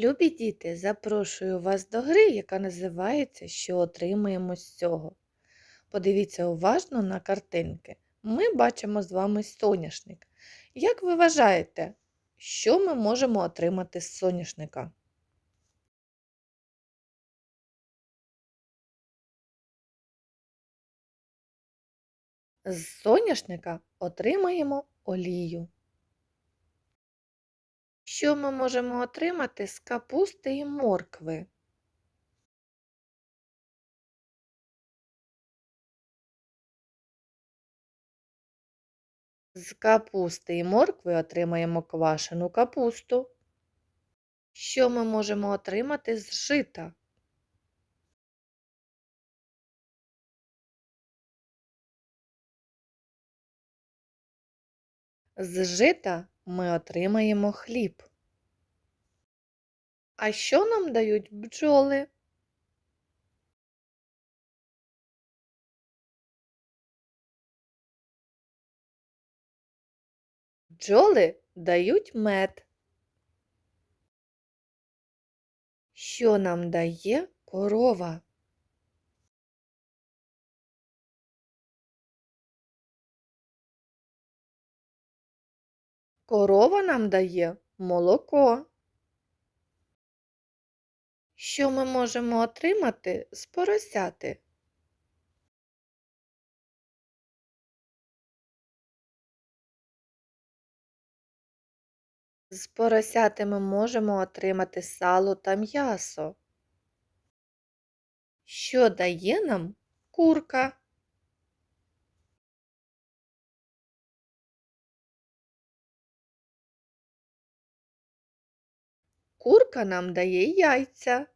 Любі діти, запрошую вас до гри, яка називається Що отримаємо з цього. Подивіться уважно на картинки. Ми бачимо з вами соняшник. Як ви вважаєте, що ми можемо отримати з соняшника? З соняшника отримаємо олію. Що ми можемо отримати з капусти і моркви? З капусти і моркви отримаємо квашену капусту. Що ми можемо отримати з жита? З жита ми отримаємо хліб. А що нам дають бджоли? Бджоли дають мед. Що нам дає корова? Корова нам дає молоко. Що ми можемо отримати з поросяти? З поросяти ми можемо отримати сало та м'ясо. Що дає нам курка? Курка нам дає яйця.